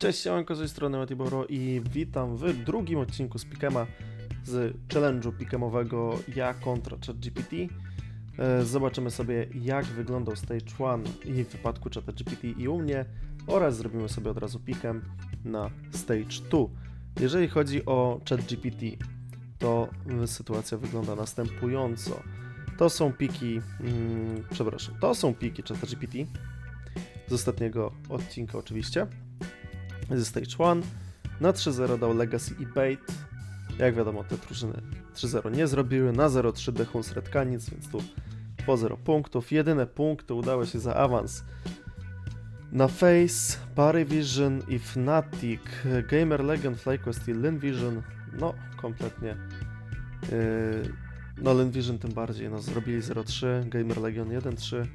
Cześć, siemanko, z tej strony Matiboro i witam w drugim odcinku z Pikema z challenge'u pikemowego ja kontra ChatGPT. E, Zobaczymy sobie jak wyglądał Stage 1 i w wypadku ChatGPT i u mnie oraz zrobimy sobie od razu pikem na Stage 2. Jeżeli chodzi o ChatGPT, to y, sytuacja wygląda następująco. To są piki, mm, przepraszam, to są piki ChatGPT z ostatniego odcinka oczywiście ze Stage 1. Na 3-0 dał Legacy i Bait. Jak wiadomo, te drużyny 3-0 nie zrobiły. Na 0-3 Dehuns Redkanic, więc tu po 0 punktów. Jedyne punkty udały się za awans na Face, Parivision i Fnatic. Gamer Legend, FlyQuest i Linvision. No, kompletnie. Yy, no, Linvision tym bardziej. No, zrobili 0-3, Gamer Legion 1-3.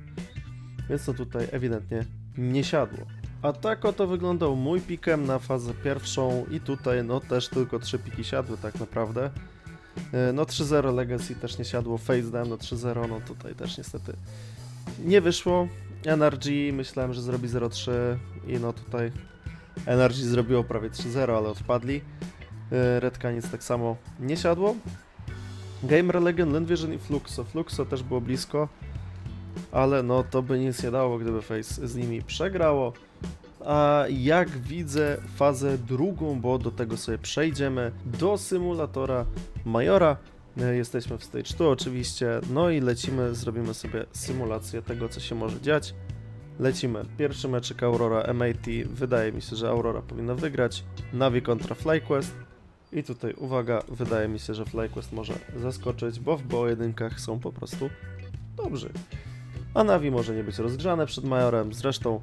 Więc to tutaj ewidentnie nie siadło. A tak oto wyglądał mój pikem na fazę pierwszą i tutaj no też tylko trzy piki siadły tak naprawdę. E, No 3-0 Legacy też nie siadło, Face dałem na 3-0, no tutaj też niestety nie wyszło. NRG myślałem, że zrobi 0-3 i no tutaj NRG zrobiło prawie 3-0, ale odpadli. E, Red Canids tak samo nie siadło. Gamer Legend, Landvision i Fluxo. Fluxo też było blisko, ale no to by nic nie dało, gdyby Face z nimi przegrało. A jak widzę fazę drugą, bo do tego sobie przejdziemy, do symulatora Majora. E, Jesteśmy w Stage 2 oczywiście, no i lecimy, zrobimy sobie symulację tego, co się może dziać. Lecimy. Pierwszy meczyk Aurora MAT. Wydaje mi się, że Aurora powinna wygrać. Navi kontra FlyQuest. I tutaj uwaga, wydaje mi się, że FlyQuest może zaskoczyć, bo w pojedynkach są po prostu dobrzy. A Navi może nie być rozgrzane przed Majorem. Zresztą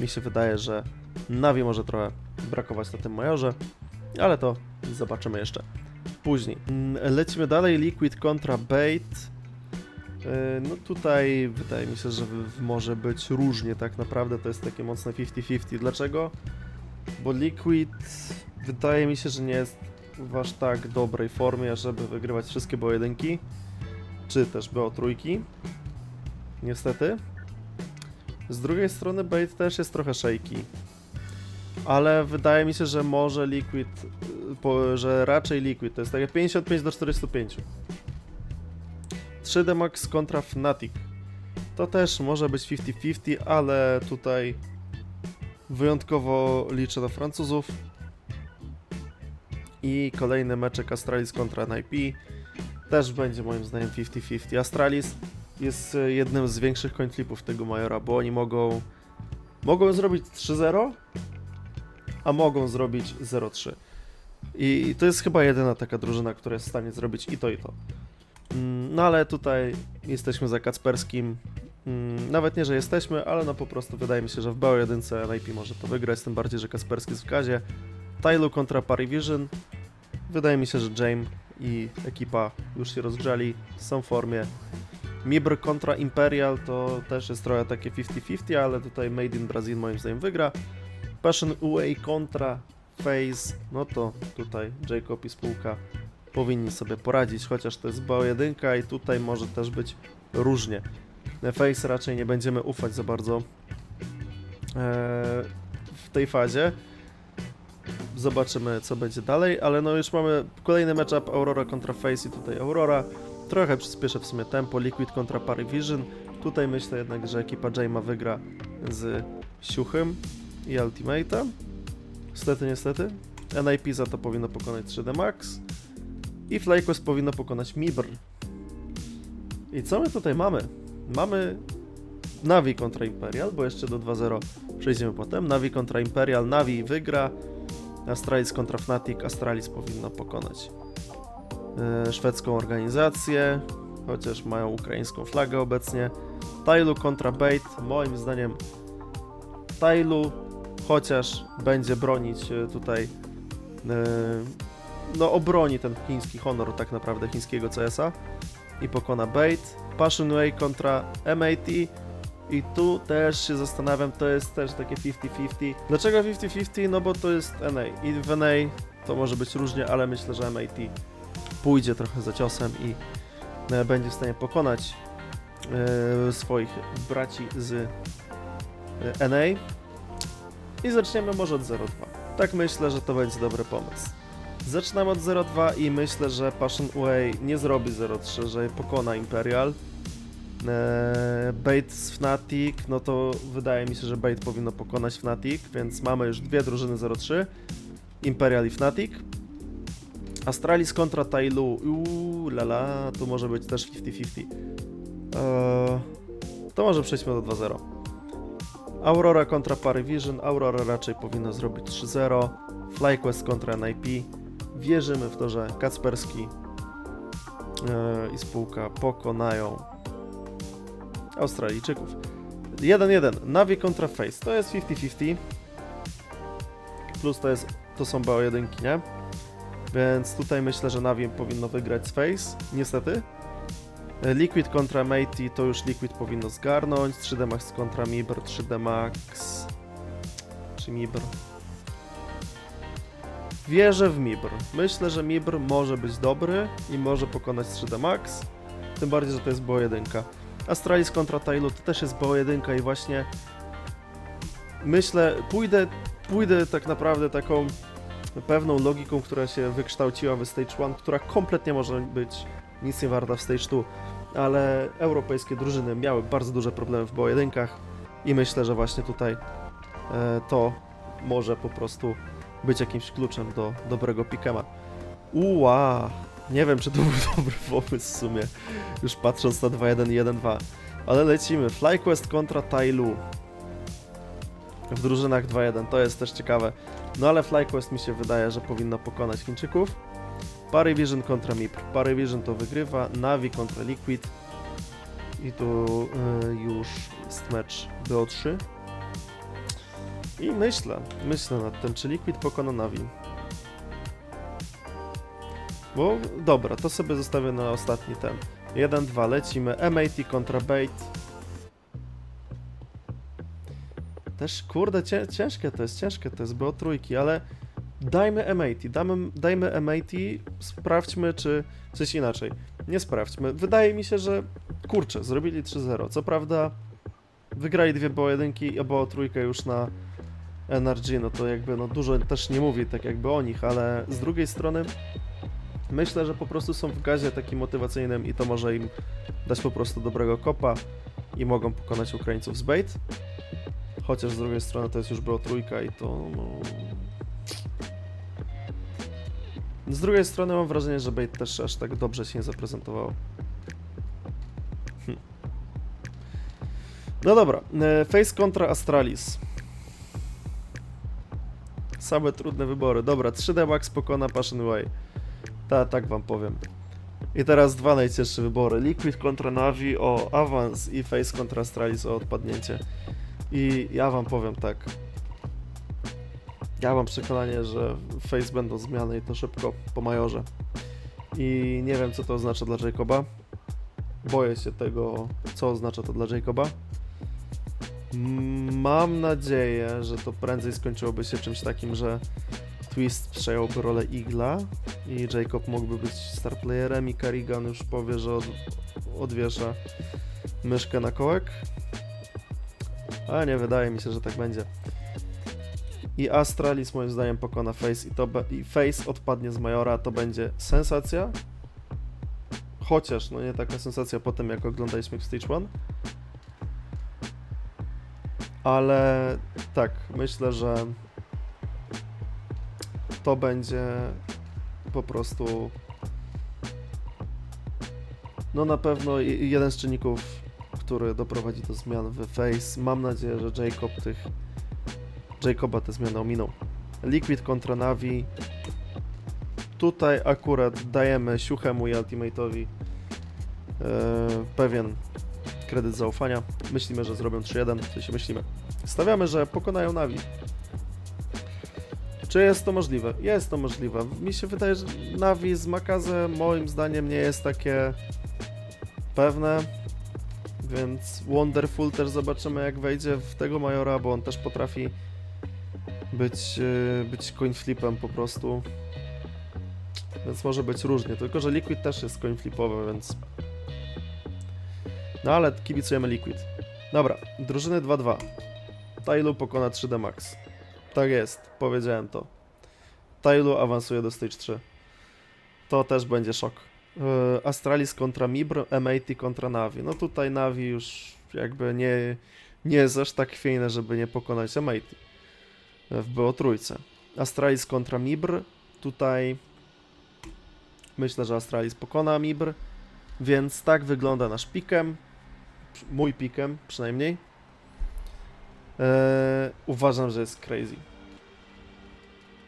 mi się wydaje, że Navi może trochę brakować na tym Majorze, ale to zobaczymy jeszcze później. Mm, Lecimy dalej. Liquid kontra Bait. Yy, No tutaj wydaje mi się, że może być różnie tak naprawdę, to jest takie mocne 50-50. Dlaczego? Bo Liquid wydaje mi się, że nie jest w aż tak dobrej formie, żeby wygrywać wszystkie pojedynki, czy też BO trójki. Niestety. Z drugiej strony Bait też jest trochę shaky. Ale wydaje mi się, że może Liquid, y, że raczej Liquid, to jest takie 55 do 45. 3D Max kontra Fnatic. To też może być 50-50, ale tutaj wyjątkowo liczę na Francuzów. I kolejny meczek Astralis kontra NIP. Też będzie moim zdaniem 50-50. Astralis jest y, jednym z większych coinflipów tego Majora, bo oni mogą mogą zrobić 3-0, a mogą zrobić 0-3. I to jest chyba jedyna taka drużyna, która jest w stanie zrobić i to, i to. Mm, No ale tutaj jesteśmy za Kacperskim. Mm, Nawet nie, że jesteśmy, ale no po prostu wydaje mi się, że w BO1 NIP może to wygrać, tym bardziej, że Kasperski jest w gazie. Tylu kontra Parivision. Wydaje mi się, że James i ekipa już się rozgrzali, są w formie. Mibr kontra Imperial to też jest trochę takie 50-50, ale tutaj Made in Brazil moim zdaniem wygra. Passion UA kontra Phase, no to tutaj Jacob i spółka powinni sobie poradzić, chociaż to jest BO1 i tutaj może też być różnie. Face raczej nie będziemy ufać za bardzo eee, w tej fazie. Zobaczymy co będzie dalej, ale no już mamy kolejny matchup Aurora kontra Face i tutaj Aurora. Trochę przyspieszę w sumie tempo, Liquid kontra Parivision. Tutaj myślę jednak, że ekipa Jame'a wygra z Siuchym i Ultimate'a. Niestety, niestety. NIP za to powinno pokonać 3D Max. I FlyQuest powinno pokonać Mibr. I co my tutaj mamy? Mamy Navi kontra Imperial, bo jeszcze do 2-0 przejdziemy potem. Navi kontra Imperial, Navi wygra. Astralis kontra Fnatic, Astralis powinno pokonać szwedzką organizację, chociaż mają ukraińską flagę obecnie. Tailu kontra Bait, moim zdaniem Tailu, chociaż będzie bronić e, tutaj, e, no obroni ten chiński honor tak naprawdę chińskiego CS-a i pokona Bait. Passion Way kontra MAT i tu też się zastanawiam, to jest też takie 50-50. Dlaczego 50-50? No bo to jest NA i w NA to może być różnie, ale myślę, że MAT pójdzie trochę za ciosem i e, będzie w stanie pokonać e, swoich braci z e, NA. I zaczniemy może od 0-2. Tak myślę, że to będzie dobry pomysł. Zaczynamy od 0-2 i myślę, że Passion Way nie zrobi 0-3, że pokona Imperial. Eee, Bait z Fnatic, no to wydaje mi się, że Bait powinno pokonać Fnatic, więc mamy już dwie drużyny 0-3. Imperial i Fnatic. Astralis kontra Tailu. Uuu, lala, tu może być też 50-50. Eee, to może przejdźmy do 2-0. Aurora kontra Parivision. Aurora raczej powinna zrobić 3-0. FlyQuest kontra NIP. Wierzymy w to, że Kacperski eee, i spółka pokonają Australijczyków. 1-1. Navi kontra Face. To jest 50-50. Plus to, jest, to są BO1, nie? Więc tutaj myślę, że Navi powinno wygrać Face. Niestety. Liquid kontra Matey to już Liquid powinno zgarnąć. 3D Max kontra Mibr. 3D Max. Czy Mibr? Wierzę w Mibr. Myślę, że Mibr może być dobry i może pokonać 3D Max. Tym bardziej, że to jest BO1. Astralis kontra Tailu to też jest BO1 i właśnie myślę, pójdę, pójdę tak naprawdę taką pewną logiką, która się wykształciła w Stage 1, która kompletnie może być nic nie warta w Stage 2, ale europejskie drużyny miały bardzo duże problemy w BO1 i myślę, że właśnie tutaj e, to może po prostu być jakimś kluczem do dobrego pikema. Uła! Nie wiem, czy to był dobry pomysł w sumie, już patrząc na 2-1 i 1-2. Ale lecimy. FlyQuest kontra Tailu. W drużynach 2-1, to jest też ciekawe. No ale FlyQuest mi się wydaje, że powinno pokonać Chińczyków. Parivision kontra MIPR. Parivision to wygrywa, Navi kontra Liquid. I tu y, już jest mecz BO3. I myślę, myślę nad tym, czy Liquid pokona Navi. Bo dobra, to sobie zostawię na ostatni ten. 1-2, lecimy. MAT kontra Bait. Też, kurde, cię, ciężkie to jest, ciężkie to jest, bo trójki, ale dajmy MAT, damy, dajmy MAT, sprawdźmy, czy coś inaczej. Nie sprawdźmy. Wydaje mi się, że kurczę, zrobili 3-0. Co prawda wygrali dwie bo jedynki, a bo trójkę już na NRG, no to jakby no dużo też nie mówi tak jakby o nich, ale z drugiej strony myślę, że po prostu są w gazie takim motywacyjnym i to może im dać po prostu dobrego kopa i mogą pokonać Ukraińców z bait. Chociaż z drugiej strony to jest już było trójka i to no... Z drugiej strony mam wrażenie, że bait też aż tak dobrze się nie zaprezentowało. Hm. No dobra, e, Face kontra Astralis. Same trudne wybory. Dobra, 3D Max pokona Passion Way. Ta, tak wam powiem. I teraz dwa najcięższe wybory. Liquid kontra Navi o awans i Face kontra Astralis o odpadnięcie. I ja wam powiem tak. Ja mam przekonanie, że Face będą zmiany i to szybko po majorze. I nie wiem co to oznacza dla Jacoba. Boję się tego, co oznacza to dla Jacoba. Mm, Mam nadzieję, że to prędzej skończyłoby się czymś takim, że Twist przejąłby rolę Igla i Jacob mógłby być star playerem i Carrigan już powie, że od, odwiesza myszkę na kołek. Ale nie wydaje mi się, że tak będzie. I Astralis moim zdaniem pokona Face i, to i Face odpadnie z Majora, to będzie sensacja. Chociaż, no nie taka sensacja po tym, jak oglądaliśmy Stage 1. Ale tak, myślę, że to będzie po prostu no na pewno jeden z czynników, który doprowadzi do zmian w Face. Mam nadzieję, że Jacob tych Jacoba te zmiany ominą. Liquid kontra Navi. Tutaj akurat dajemy Siuchemu i Ultimate'owi e, pewien kredyt zaufania. Myślimy, że zrobią 3-1, w sensie myślimy. Stawiamy, że pokonają Navi. Czy jest to możliwe? Jest to możliwe. Mi się wydaje, że Navi z Makazem moim zdaniem nie jest takie pewne, więc Wonderful też zobaczymy jak wejdzie w tego Majora, bo on też potrafi być, yy, być coin flipem po prostu. Więc może być różnie, tylko że Liquid też jest coin flipowy, więc... No ale kibicujemy Liquid. Dobra, drużyny 2-2. Tailu pokona 3D Max. Tak jest, powiedziałem to. Tailu awansuje do Stage 3. To też będzie szok. Yy, Astralis kontra Mibr, M80 kontra Navi. No tutaj Navi już jakby nie, nie jest aż tak chwiejne, żeby nie pokonać M80 w BO trójce. Astralis kontra Mibr. Tutaj myślę, że Astralis pokona Mibr, więc tak wygląda nasz pikem. Mój pikem przynajmniej. Eee, uważam, że jest crazy.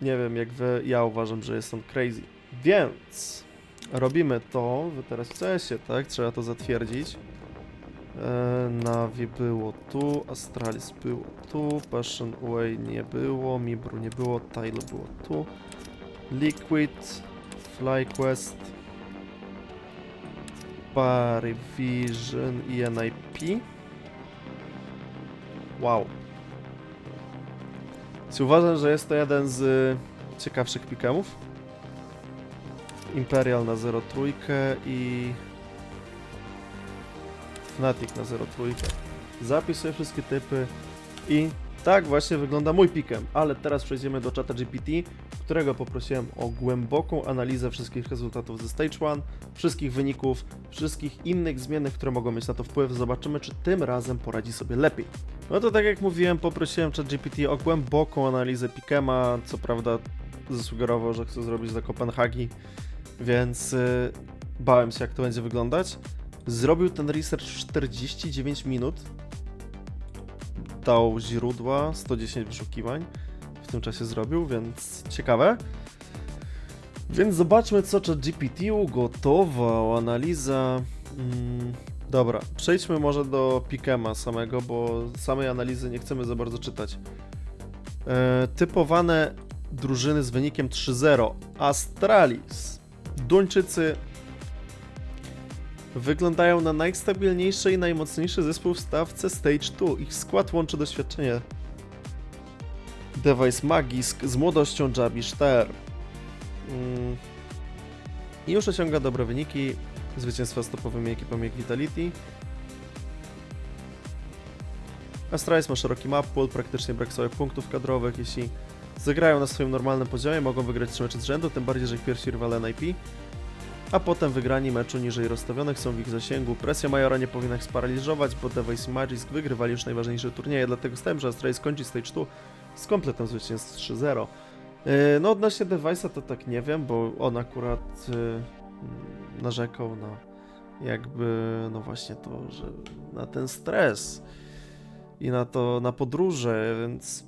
Nie wiem jak wy, ja uważam, że jest on crazy. Więc robimy to, teraz w CS-ie, tak? Trzeba to zatwierdzić. Eee, Navi było tu, Astralis było tu, Passion Away nie było, Mibru nie było, Tile było tu. Liquid, FlyQuest, Parivision i NIP. Wow. Czy uważam, że jest to jeden z ciekawszych pikemów? Imperial na 0.3 i Fnatic na 0.3. Zapisuję wszystkie typy i tak właśnie wygląda mój pikem. Ale teraz przejdziemy do czata GPT, którego poprosiłem o głęboką analizę wszystkich rezultatów ze Stage 1, wszystkich wyników, wszystkich innych zmiennych, które mogą mieć na to wpływ. Zobaczymy, czy tym razem poradzi sobie lepiej. No to tak jak mówiłem, poprosiłem ChatGPT o głęboką analizę Pikema. Co prawda zasugerował, że chce zrobić za Kopenhagi, więc y, bałem się, jak to będzie wyglądać. Zrobił ten research w 49 minut. Dał źródła, 110 wyszukiwań w tym czasie zrobił, więc ciekawe. Więc zobaczmy, co ChatGPT ugotował. Analiza. Mm, dobra, przejdźmy może do Pikema samego, bo samej analizy nie chcemy za bardzo czytać. E, typowane drużyny z wynikiem 3-0. Astralis. Duńczycy wyglądają na najstabilniejszy i najmocniejszy zespół w stawce Stage 2. Ich skład łączy doświadczenie Device Magisk z młodością Jabi Szter. Mm. I już osiąga dobre wyniki. Zwycięstwa z topowymi ekipami jak Vitality. Astralis ma szeroki map pool, praktycznie brak sobie punktów kadrowych. Jeśli zagrają na swoim normalnym poziomie, mogą wygrać 3 mecze z rzędu, tym bardziej, że ich pierwsi rywale NIP. A potem wygrani meczu niżej rozstawionych są w ich zasięgu. Presja Majora nie powinna ich sparaliżować, bo Device i Magisk wygrywali już najważniejsze turnieje, dlatego stałem, że Astralis kończy Stage 2 z kompletem zwycięstw 3-0. Yy, No odnośnie Device'a to tak nie wiem, bo on akurat yy, narzekał na jakby, no właśnie to, że na ten stres i na to, na podróże, więc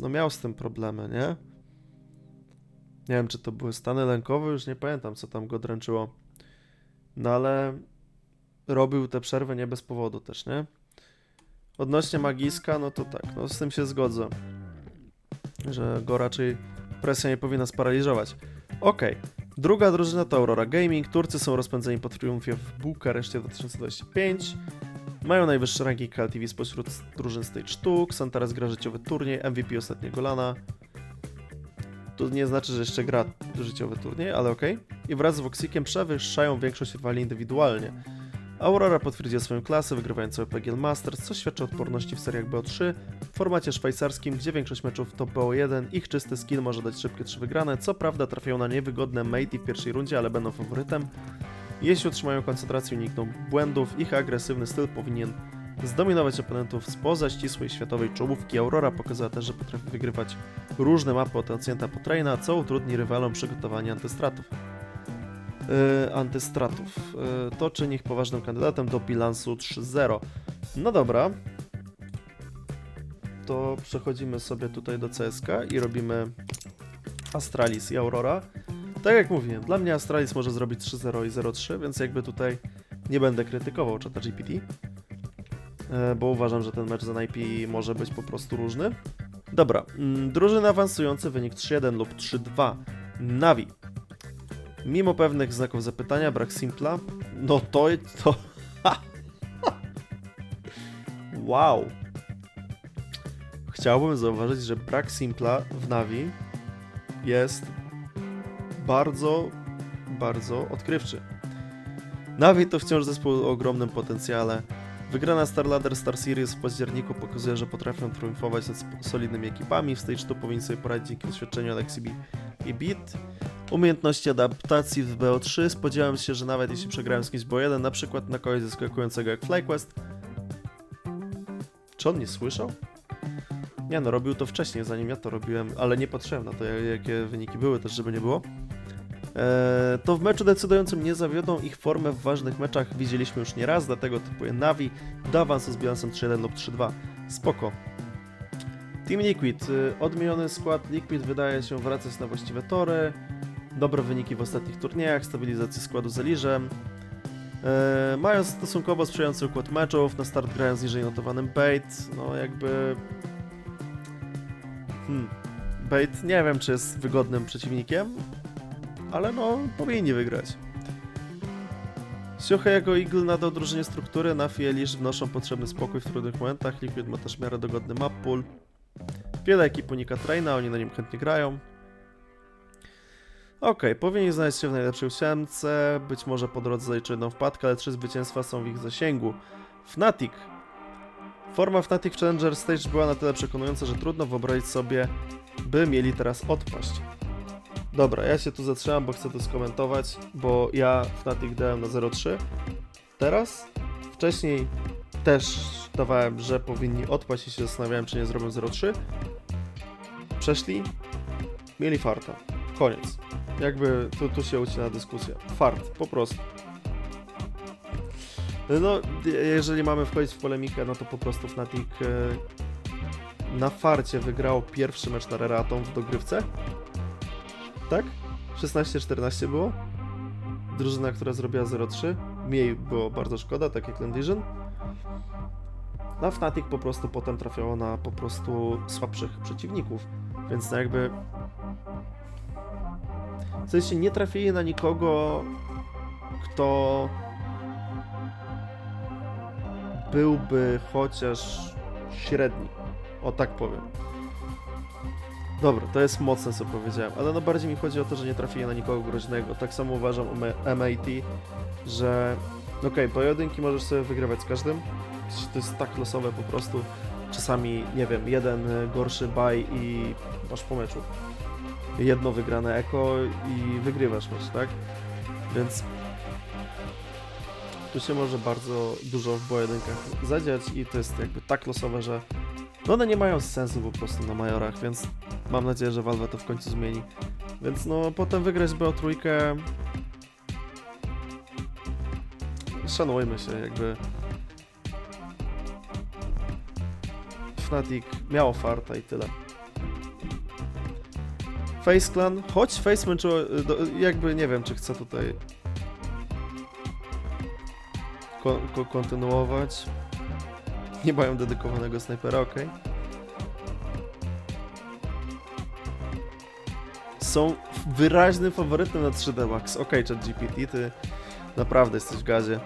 no miał z tym problemy, nie? Nie wiem, czy to były stany lękowe, już nie pamiętam, co tam go dręczyło. No ale robił tę przerwę nie bez powodu też, nie? Odnośnie Magiska, no to tak, no z tym się zgodzę. Że go raczej presja nie powinna sparaliżować. Okej, druga drużyna to Aurora Gaming. Turcy są rozpędzeni po triumfie w Bukareszcie 2025. Mają najwyższe ranki KLTV spośród drużyn z tej sztuk. Santares gra życiowy turniej, MVP ostatniego lana. To nie znaczy, że jeszcze gra życiowy turniej, ale okej. I wraz z Voxikiem przewyższają większość rywali indywidualnie. Aurora potwierdziła swoją klasę, wygrywając cały PGL Masters, co świadczy o odporności w seriach BO3, w formacie szwajcarskim, gdzie większość meczów to BO1, ich czysty skill może dać szybkie 3 wygrane, co prawda trafiają na niewygodne matey w pierwszej rundzie, ale będą faworytem. Jeśli utrzymają koncentrację i unikną błędów, ich agresywny styl powinien zdominować oponentów spoza ścisłej światowej czołówki. Aurora pokazała też, że potrafi wygrywać różne mapy od Ancjenta po Traina, co utrudni rywalom przygotowanie antystratów. Yy, antystratów. Yy, to czyni ich poważnym kandydatem do bilansu 3-0. No dobra. To przechodzimy sobie tutaj do CSK i robimy Astralis i Aurora. Tak jak mówiłem, dla mnie Astralis może zrobić 3-0 i 0-3, więc jakby tutaj nie będę krytykował czata GPT, yy, bo uważam, że ten mecz za IP może być po prostu różny. Dobra, mm, drużyny awansujące wynik 3-1 lub 3-2. Navi. Mimo pewnych znaków zapytania, brak Simpla, no to... to wow. Chciałbym zauważyć, że brak Simpla w Navi jest bardzo, bardzo odkrywczy. Navi to wciąż zespół o ogromnym potencjale. Wygrana Star Ladder Star Series w październiku pokazuje, że potrafią triumfować nad solidnymi ekipami. W Stage 2 powinni sobie poradzić dzięki doświadczeniu Alexi B i Beat. Umiejętności adaptacji w BO3. Spodziewałem się, że nawet jeśli przegrałem z kimś bo jeden, na przykład na kogoś zaskakującego jak FlyQuest. Czy on nie słyszał? Nie no, robił to wcześniej, zanim ja to robiłem, ale nie patrzyłem na to, jak- jakie wyniki były też, żeby nie było. Eee, to w meczu decydującym nie zawiodą ich formę w ważnych meczach widzieliśmy już nieraz, dlatego typuję Navi do awansu z bilansem 3-1 lub 3-2. Spoko. Team Liquid. y, Odmieniony skład Liquid wydaje się wracać na właściwe tory. Dobre wyniki w ostatnich turniejach, stabilizacja składu z Eliżem. Eee, mają stosunkowo sprzyjający układ meczów, na start grają z niżej notowanym Bait, no jakby... Hmm. Bait nie wiem, czy jest wygodnym przeciwnikiem, ale no, powinni wygrać. Siocha jako Eagle nadał drużynie struktury, Nafi i Elish wnoszą potrzebny spokój w trudnych momentach, Liquid ma też w miarę dogodny map pool. Wiele ekip unika traina, oni na nim chętnie grają. Okej, powinni znaleźć się w najlepszej ósemce, być może po drodze zaliczy jedną wpadkę, ale trzy zwycięstwa są w ich zasięgu. Fnatic. Forma Fnatic Challenger Stage była na tyle przekonująca, że trudno wyobrazić sobie, by mieli teraz odpaść. Dobra, ja się tu zatrzymam, bo chcę to skomentować, bo ja Fnatic dałem na 0,3 teraz. Wcześniej też dawałem, że powinni odpaść i się zastanawiałem, czy nie zrobią 0,3. Przeszli, mieli farta. Koniec. Jakby tu, tu się ucina dyskusja. Fart, po prostu. No, jeżeli mamy wchodzić w polemikę, no to po prostu Fnatic e, na farcie wygrał pierwszy mecz na Reratą w dogrywce. Tak? 16-14 było. Drużyna, która zrobiła 0-3. Mniej było bardzo szkoda, tak jak Lendition. Na Fnatic po prostu potem trafiało na po prostu słabszych przeciwników. Więc no jakby... W sensie nie trafili na nikogo, kto byłby chociaż średni. O tak powiem. Dobra, to jest mocne, co powiedziałem, ale no bardziej mi chodzi o to, że nie trafili na nikogo groźnego. Tak samo uważam o MAT, że okej, pojedynki możesz sobie wygrywać z każdym. To jest tak losowe po prostu. Czasami, nie wiem, jeden gorszy buy i masz po meczu. Jedno wygrane eko i wygrywasz mecz, tak? Więc tu się może bardzo dużo w pojedynkach zadziać i to jest jakby tak losowe, że no one nie mają sensu po prostu na majorach, więc mam nadzieję, że Valve to w końcu zmieni. Więc no potem wygrać BO trójkę. Szanujmy się, jakby. Fnatic miało farta i tyle. Face Clan, choć Face męczyło, do, jakby nie wiem, czy chcę tutaj ko- ko- kontynuować. Nie mają dedykowanego snajpera, okej. Są wyraźnym faworytem na 3D Max. Okej, okay, GPT, ty naprawdę jesteś w gazie.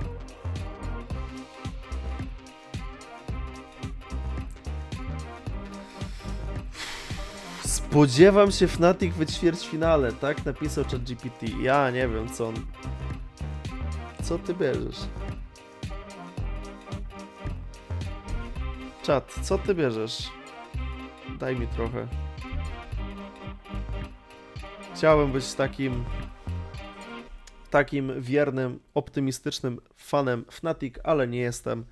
Spodziewam się Fnatic w ćwierćfinale, tak? Napisał ChatGPT. Ja nie wiem, co on... Co ty bierzesz? Czat, co ty bierzesz? Daj mi trochę. Chciałem być takim takim wiernym, optymistycznym fanem Fnatic, ale nie jestem.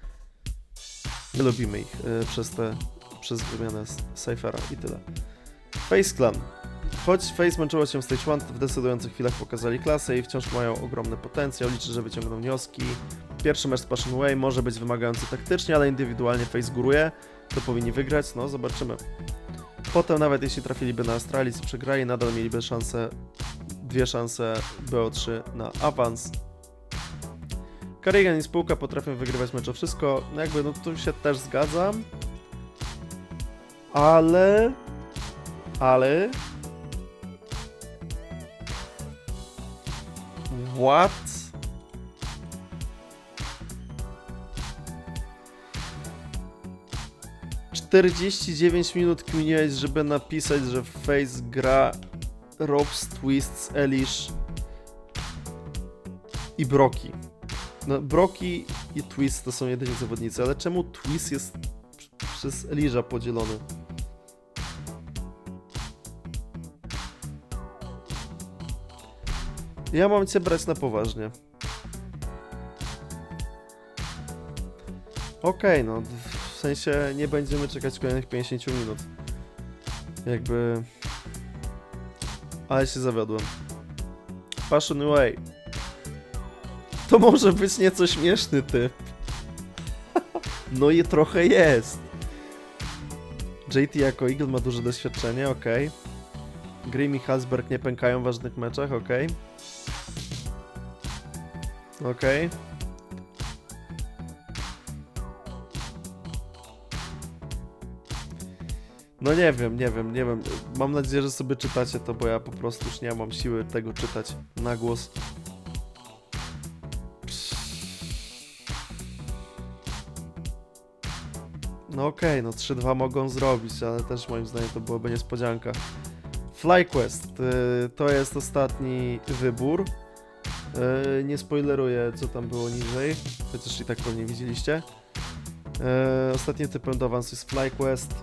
Nie lubimy ich y, przez te przez wymianę Cyphera i tyle. Face Clan. Choć Face męczyło się w Stage 1, to w decydujących chwilach pokazali klasę i wciąż mają ogromny potencjał. Liczę, że wyciągną wnioski. Pierwszy mecz z Passion Way może być wymagający taktycznie, ale indywidualnie Face góruje. To powinni wygrać, no zobaczymy. Potem nawet jeśli trafiliby na Astralis i przegrali, nadal mieliby szansę, dwie szanse BO3 na awans. Carrigan i spółka potrafią wygrywać mecz o wszystko, no jakby no tu się też zgadzam. Ale... Ale... What? Czterdzieści dziewięć minut kminiłeś, żeby napisać, że Face gra Robs, Twists, Elish i Broki. No, Broki i Twist to są jedyni zawodnicy, ale czemu Twist jest przez Eliża podzielony? Ja mam cię brać na poważnie. Okej, no w sensie nie będziemy czekać kolejnych 50 minut. Jakby... Ale się zawiodłem. Passion Way. To może być nieco śmieszny typ. No i trochę jest. JT jako Eagle ma duże doświadczenie, okej. Grim i Halsberg nie pękają w ważnych meczach, okej. Okej. No nie wiem, nie wiem, nie wiem. Mam nadzieję, że sobie czytacie to, bo ja po prostu już nie mam siły tego czytać na głos. No okej, no 3-2 mogą zrobić, ale też moim zdaniem to byłaby niespodzianka. FlyQuest y, to jest ostatni wybór. Y, nie spoileruję, co tam było niżej, chociaż i tak pewnie widzieliście. Y, ostatnim typem do awansu jest FlyQuest,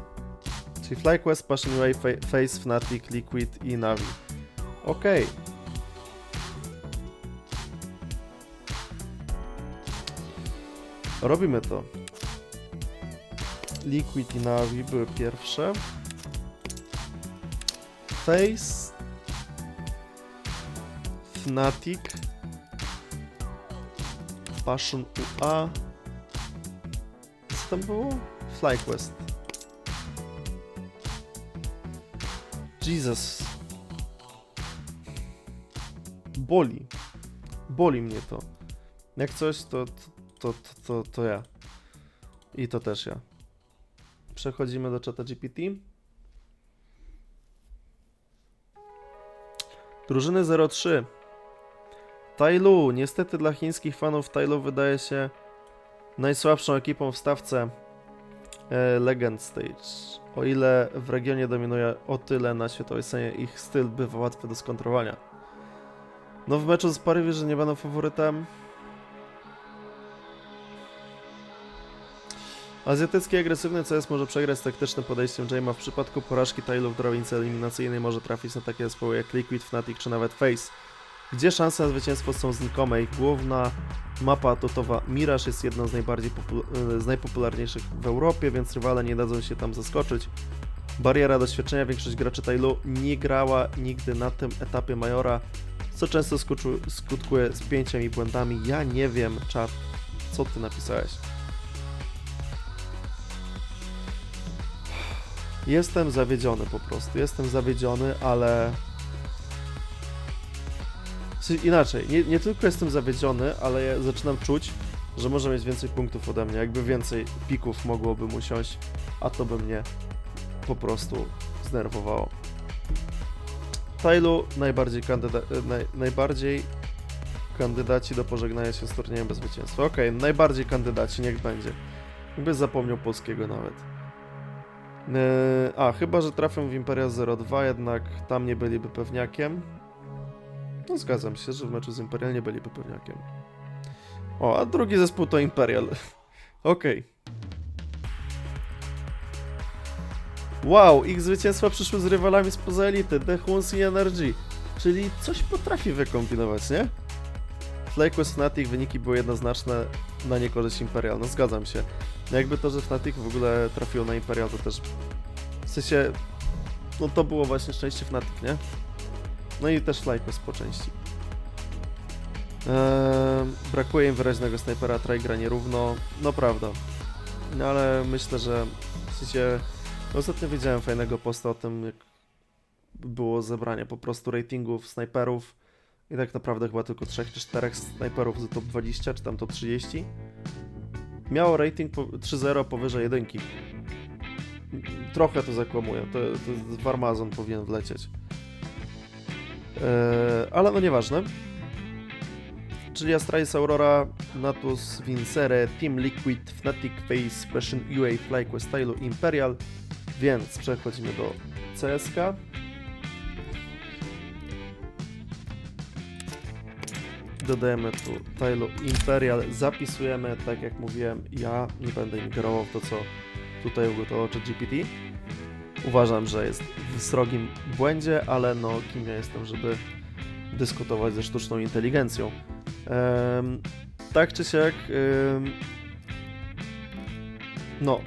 czyli FlyQuest, Passion Fa- Face, Fnatic, Liquid i Navi. Okej. Robimy to. Liquid i Navi były pierwsze. Face. Fnatic. Passion UA. Co tam było? FlyQuest. Jesus. Boli. Boli mnie to. Jak coś, to, to, to, to, to ja. I to też ja. Przechodzimy do czata GPT. Drużyny 03. Tailu. Niestety dla chińskich fanów Tailu wydaje się najsłabszą ekipą w stawce e, Legend Stage. O ile w regionie dominuje o tyle na światowej scenie, ich styl bywa łatwy do skontrowania. No w meczu z Parywi, że nie będą faworytem. Azjatycki agresywny CS może przegrać z taktycznym podejściem Jame'a. W przypadku porażki Tailu w drabince eliminacyjnej może trafić na takie zespoły jak Liquid, Fnatic czy nawet Face, gdzie szanse na zwycięstwo są znikome. Ich główna mapa atotowa Mirage jest jedną z, najbardziej e, z najpopularniejszych w Europie, więc rywale nie dadzą się tam zaskoczyć. Bariera doświadczenia, większość graczy Tailu nie grała nigdy na tym etapie Majora, co często skutku- skutkuje spięciem i błędami. Ja nie wiem, czat, co ty napisałeś. Jestem zawiedziony po prostu. Jestem zawiedziony, ale. Inaczej, nie, nie tylko jestem zawiedziony, ale ja zaczynam czuć, że może mieć więcej punktów ode mnie. Jakby więcej pików mogłoby mu siąść, a to by mnie po prostu zdenerwowało. Tailu najbardziej, kandyda naj najbardziej kandydaci do pożegnania się z turniejem bez zwycięstwa. Okej, najbardziej kandydaci, niech będzie. Jakby zapomniał polskiego nawet. Yy, a, chyba, że trafią w Imperia 02, jednak tam nie byliby pewniakiem. No zgadzam się, że w meczu z Imperial nie byliby pewniakiem. O, a drugi zespół to Imperial. Okej. Wow, ich zwycięstwa przyszły z rywalami spoza elity, The Huns i Energy. Czyli coś potrafi wykombinować, nie? FlyQuest Fnatic wyniki były jednoznaczne na niekorzyść Imperial, no zgadzam się. No jakby to, że Fnatic w ogóle trafiło na Imperial, to też... W sensie... No to było właśnie szczęście Fnatic, nie? No i też FlyQuest po części. Eee, brakuje im wyraźnego snajpera, Traj gra nierówno, no prawda. No ale myślę, że w sensie... Ostatnio widziałem fajnego posta o tym, jak było zebranie po prostu ratingów snajperów i tak naprawdę chyba tylko 3 czy 4 snajperów z top 20, czy tam top 30 miało rating po- 3.0 powyżej jedynki. Trochę to zakłamuję, to, to w Armazon powinien wlecieć. Eee, ale no nieważne. Czyli Astralis Aurora, Natus, Vincere, Team Liquid, Fnatic Face, Passion UA, FlyQuest, Stylu, Imperial. Więc przechodzimy do CSK. dodajemy tu Tile Imperial, zapisujemy, tak jak mówiłem, ja nie będę ingerował w to, co tutaj ugotował GPT. Uważam, że jest w srogim błędzie, ale no kim ja jestem, żeby dyskutować ze sztuczną inteligencją. Em, tak czy siak, no,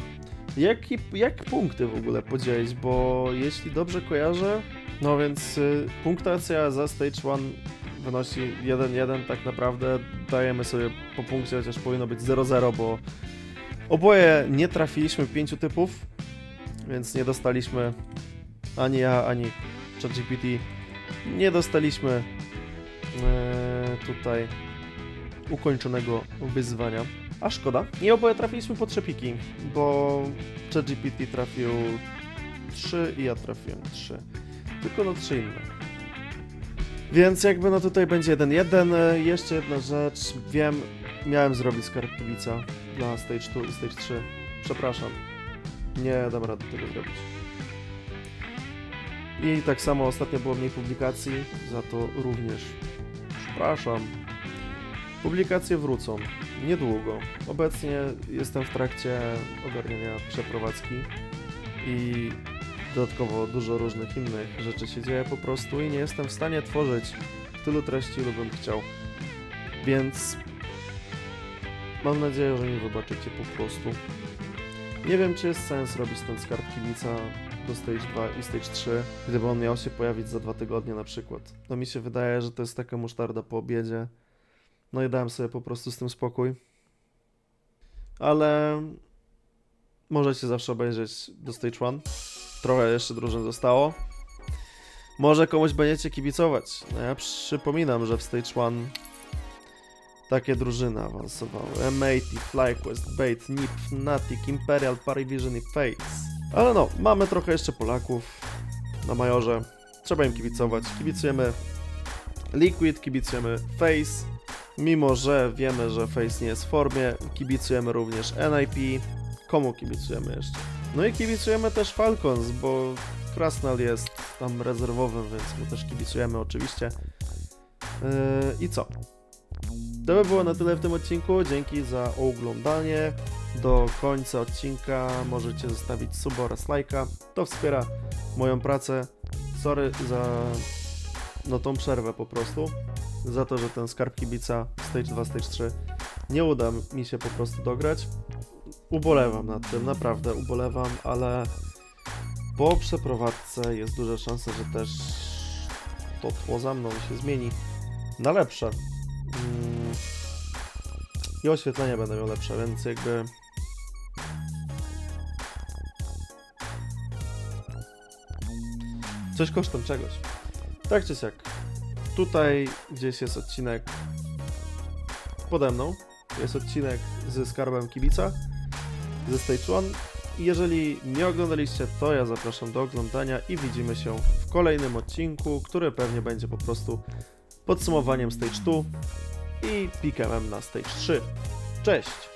jaki, jak punkty w ogóle podzielić, bo jeśli dobrze kojarzę, no więc y, punktacja za Stage 1 wynosi 1-1, tak naprawdę dajemy sobie po punkcie, chociaż powinno być 0-0, bo oboje nie trafiliśmy pięciu typów, więc nie dostaliśmy ani ja, ani ChatGPT, nie dostaliśmy e, tutaj ukończonego wyzwania. A szkoda. I oboje trafiliśmy po trzy piki, bo ChatGPT trafił 3 i ja trafiłem 3. Tylko no 3 inne. Więc jakby no tutaj będzie 1-1. E, Jeszcze jedna rzecz. Wiem, miałem zrobić skarb dla Stage 2 i Stage 3. Przepraszam. Nie dam rady tego zrobić. I tak samo ostatnio było mniej publikacji, za to również przepraszam. Publikacje wrócą niedługo. Obecnie jestem w trakcie ogarniania przeprowadzki i dodatkowo dużo różnych innych rzeczy się dzieje po prostu i nie jestem w stanie tworzyć tylu treści, ile bym chciał. Więc mam nadzieję, że mi wybaczycie po prostu. Nie wiem, czy jest sens robić ten skarb kibica do Stage 2 i Stage 3, gdyby on miał się pojawić za dwa tygodnie na przykład. No mi się wydaje, że to jest taka musztarda po obiedzie. No i dałem sobie po prostu z tym spokój. Ale możecie zawsze obejrzeć do Stage 1. Trochę jeszcze drużyn zostało. Może komuś będziecie kibicować. No ja przypominam, że w Stage 1 takie drużyny awansowały. M80, FlyQuest, Bait, NIP, Fnatic, Imperial, Parivision i Fates. Ale no, mamy trochę jeszcze Polaków na majorze. Trzeba im kibicować. Kibicujemy Liquid, kibicujemy Face. Mimo, że wiemy, że Face nie jest w formie, kibicujemy również NIP. Komu kibicujemy jeszcze? No i kibicujemy też Falcons, bo Krasnal jest tam rezerwowym, więc mu też kibicujemy oczywiście. Yy, I co? To by było na tyle w tym odcinku. Dzięki za oglądanie. Do końca odcinka możecie zostawić suba oraz lajka. To wspiera moją pracę. Sorry za no tą przerwę po prostu. Za to, że ten skarb kibica Stage 2, Stage 3 nie uda mi się po prostu dograć. Ubolewam nad tym, naprawdę ubolewam, ale po przeprowadzce jest duża szansa, że też to tło za mną się zmieni na lepsze. Mm. I oświetlenia będą miał lepsze, więc jakby. Coś kosztem czegoś. Tak czy siak. Tutaj gdzieś jest odcinek pode mną. Jest odcinek ze skarbem kibica ze Stage 1. I jeżeli nie oglądaliście, to ja zapraszam do oglądania i widzimy się w kolejnym odcinku, który pewnie będzie po prostu podsumowaniem Stage 2 i pikem na Stage 3. Cześć!